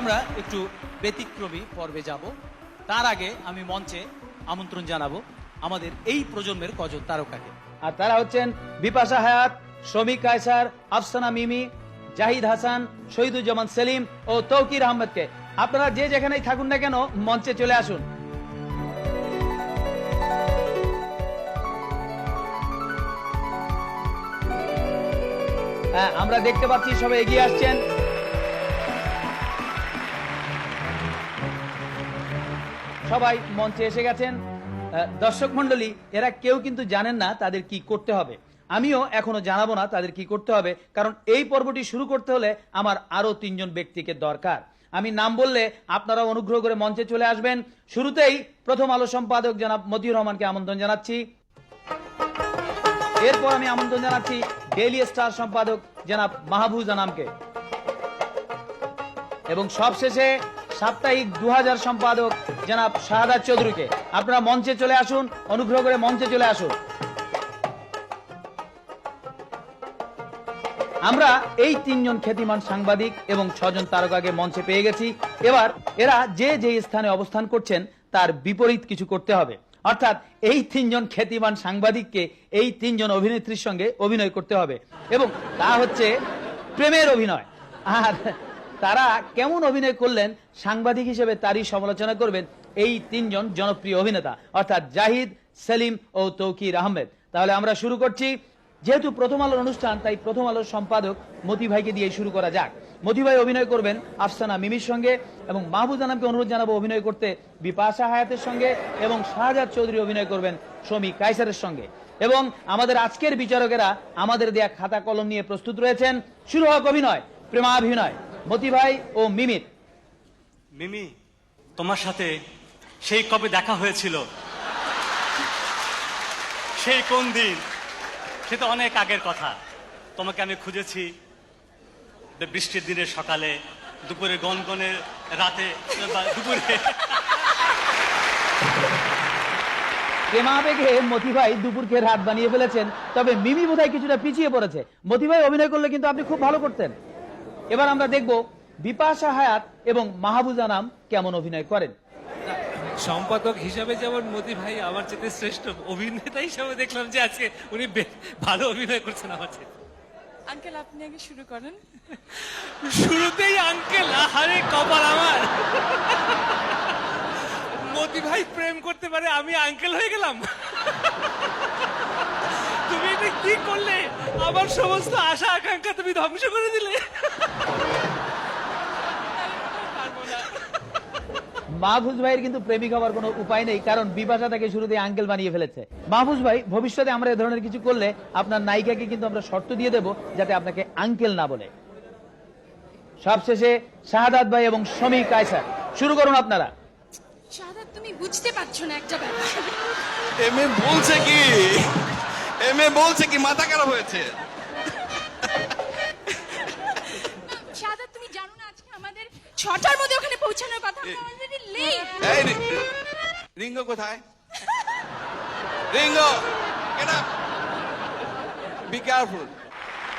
আমরা একটু ব্যতিক্রমী পর্বে যাব। তার আগে আমি মঞ্চে আমন্ত্রণ জানাব আমাদের এই প্রজন্মের কজন তারকাকে। আর তারা হচ্ছেন বিপাশা হায়াত শ্রমিক কায়সার, আফসানা মিমি, জাহিদ হাসান, শহীদুজ্জামান সেলিম ও তৌকির আহমেদকে। আপনারা যে যেখানেই থাকুন না কেন, মঞ্চে চলে আসুন। হ্যাঁ আমরা দেখতে পাচ্ছি সবাই এগিয়ে আসছেন। সবাই মঞ্চে এসে গেছেন। দর্শক মন্ডলী এরা কেউ কিন্তু জানেন না তাদের কি করতে হবে। আমিও এখনও জানাব না তাদের কি করতে হবে, কারণ এই পর্বটি শুরু করতে হলে আমার আরও তিনজন ব্যক্তিকে দরকার। আমি নাম বললে আপনারা অনুগ্রহ করে মঞ্চে চলে আসবেন। শুরুতেই প্রথম আলো সম্পাদক জনাব মতিউর রহমানকে আমন্ত্রণ জানাচ্ছি। এরপর আমি আমন্ত্রণ জানাচ্ছি ডেইলি স্টার সম্পাদক জনাব মাহবুজ আনামকে। এবং সবশেষে সাপ্তাহিক দু হাজার সম্পাদক জনাব শাহাদাত চৌধুরীকে। আপনারা মঞ্চে চলে আসুন, অনুগ্রহ করে মঞ্চে চলে আসুন। আমরা এই তিনজন খ্যাতিমান সাংবাদিক এবং ছজন তারকাকে মঞ্চে পেয়ে গেছি। এবার এরা যে যে স্থানে অবস্থান করছেন, তার বিপরীত কিছু করতে হবে। অর্থাৎ এই তিনজন খ্যাতিমান সাংবাদিককে এই তিনজন অভিনেত্রীর সঙ্গে অভিনয় করতে হবে। এবং তা হচ্ছে প্রেমের অভিনয়। আর তারা কেমন অভিনয় করলেন, সাংবাদিক হিসেবে তারই সমালোচনা করবেন এই তিনজন জনপ্রিয় অভিনেতা, অর্থাৎ জাহিদ, সেলিম ও তৌকির আহমেদ। তাহলে আমরা শুরু করছি। যেহেতু প্রথম আলোর অনুষ্ঠান, তাই প্রথম আলোর সম্পাদক মতি ভাইকে দিয়ে শুরু করা যাক। মতি ভাই অভিনয় করবেন আফসানা মিমির সঙ্গে এবং মাহবুজ আনামকে অনুরোধ জানাব অভিনয় করতে বিপাশা হায়াতের সঙ্গে এবং শাহজাদ চৌধুরী অভিনয় করবেন শ্রমিক কাইসারের সঙ্গে। এবং আমাদের আজকের বিচারকেরা আমাদের দেয়া খাতা কলম নিয়ে প্রস্তুত রয়েছেন। শুরু হোক অভিনয়, প্রেমাভিনয়। মতি ভাই ও মিমির মিমি তোমার সাথে সেই কবে দেখা হয়েছিল? সেই কোন দিন? সে তো অনেক আগের কথা। তোমাকে আমি খুঁজেছি বৃষ্টির দিনের সকালে দুপুরে গনগনের রাতে দুপুরে। প্রেমাবেগে মতি ভাই দুপুরকে রাত বানিয়ে ফেলেছেন। তবে মিমি বোধহয় কিছুটা পিছিয়ে পড়েছে। মতি ভাই অভিনয় করলে কিন্তু আপনি খুব ভালো করতেন। এবার আমরা দেখব বিপাশা হায়াত এবং মাহবুজা নাম কেমন অভিনয় করেন। সম্পাদক হিসাবে যেমন মোদি ভাই আমার চেয়ে শ্রেষ্ঠ অভিনেতা হিসাবে দেখলাম যে আজকে উনি বে- ভালো অভিনয় করছেন আমার চেয়ে আঙ্কেল আপনি আগে শুরু করেন। শুরুতেই আঙ্কেল আহারে কপাল আমার। মোদি ভাই প্রেম করতে পারে আমি আঙ্কেল হয়ে গেলাম। তুমি এটা কি করলে? আমার সমস্ত আশা আকাঙ্ক্ষা তুমি ধ্বংস করে দিলে। মাহফুজ ভাইয়ের কিন্তু প্রেমিক হওয়ার কোনো উপায় নেই কারণ বিপাশা তাকে শুরুতে আঙ্কেল বানিয়ে ফেলেছে। মাহফুজ ভাই ভবিষ্যতে আমরা এ ধরনের কিছু করলে আপনার নায়িকাকে কিন্তু আমরা শর্ত দিয়ে দেব যাতে আপনাকে আঙ্কেল না বলে। সবশেষে শাহাদাত ভাই এবং শ্রমিক কায়সার। শুরু করুন আপনারা। শাহাদাত তুমি বুঝতে পারছ না একটা ব্যাপার। এম বলছে কি? এম এ বলছে কি মাথা খারাপ হয়েছে। শাহাদাত তুমি জানো না আজকে আমাদের ছটার মধ্যে ওখানে পৌঁছানোর কথা? অলরেডি লেট এই রিঙ্গো কোথায়? Ringo get up be careful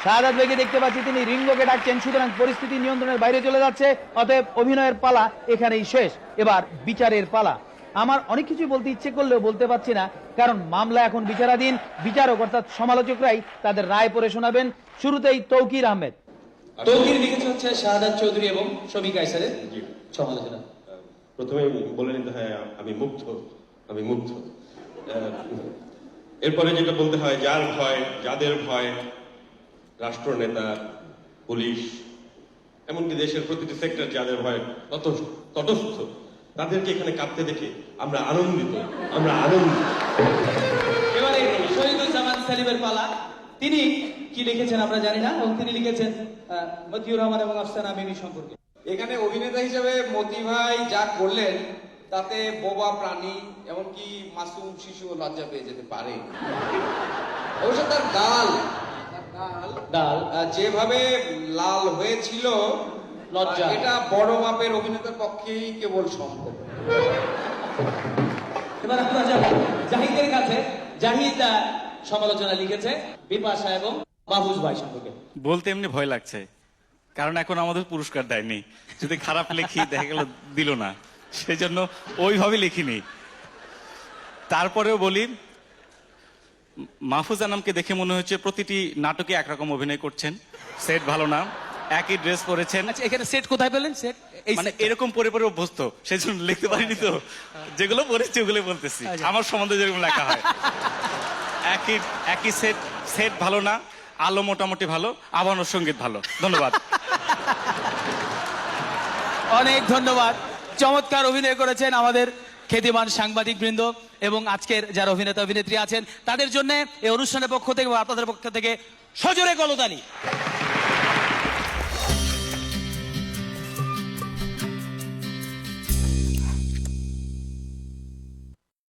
Shahadat ভাইকে দেখতে পাচ্ছি তিনি রিঙ্গোকে ডাকছেন সুতরাং পরিস্থিতি নিয়ন্ত্রণের বাইরে চলে যাচ্ছে অতএব অভিনয়ের পালা এখানেই শেষ। এবার বিচারের পালা। আমার অনেক কিছু বলতে ইচ্ছে করলেও বলতে পারছি না কারণ মামলা এখন বিচারাধীন বিচারক অর্থাৎ সমালোচকরাই তাদের রায় পড়ে শোনাবেন। শুরুতেই তৌকির আহমেদ। তৌকির লিখেছে হচ্ছে শাহাদাত চৌধুরী এবং সমালোচনা। প্রথমে বলে নিতে হয় আমি মুগ্ধ আমি মুগ্ধ। এরপরে যেটা বলতে হয় যার ভয় যাদের ভয় রাষ্ট্রনেতা পুলিশ এমনকি দেশের প্রতিটি সেক্টর যাদের ভয় তত- তটস্থ। তাদেরকে এখানে কাঁপতে দেখে আমরা আনন্দিত আমরা আনন্দিত। এবারে শহীদুজ্জামান সেলিমের পালা তিনি কি লিখেছেন আমরা জানি না এবং তিনি লিখেছেন মতিউর রহমান এবং আফসানা মিমি সম্পর্কে। এখানে অভিনেতা হিসেবে মতি ভাই যা করলেন তাতে বোবা প্রাণী এমনকি মাসুম শিশু লজ্জা পেয়ে যেতে পারে। অবশ্য তার গাল ডাল যেভাবে লাল হয়েছিল লজ্জা। এটা বড় মাপের অভিনেতার পক্ষেই কেবল সম্ভব। এবার আমরা যাব জাহিদের কাছে। জাহিদ সমালোচনা লিখেছে বিপাশা এবং মাহফুজ ভাই সম্পর্কে। বলতে এমনি ভয় লাগছে কারণ এখন আমাদের পুরস্কার দেয়নি। যদি খারাপ লিখি দেখা গেল দিল না। সেই জন্য ওইভাবে লিখিনি। তারপরেও বলি মাহফুজ আনামকে দেখে মনে হচ্ছে প্রতিটি নাটকে একরকম অভিনয় করছেন। সেট ভালো না একই ড্রেস পরেছেন। আচ্ছা এখানে সেট কোথায় পেলেন? সেট মানে এরকম পরে পরে অভ্যস্ত সেই জন্য লিখতে পারিনি তো। যেগুলো পড়েছি ওগুলো বলতেছি। আচ্ছা। আমার সম্বন্ধে যেরকম লেখা হয়। একই একই সেট সেট ভালো না আলো মোটামুটি ভালো আবানোর সংগীত ভালো। ধন্যবাদ। অনেক ধন্যবাদ। চমৎকার অভিনয় করেছেন আমাদের খ্যাতিমান সাংবাদিক বৃন্দ এবং আজকের যারা অভিনেতা অভিনেত্রী আছেন তাদের জন্য এই অনুষ্ঠানের পক্ষ থেকে আপনাদের পক্ষ থেকে সজোরে কলতালি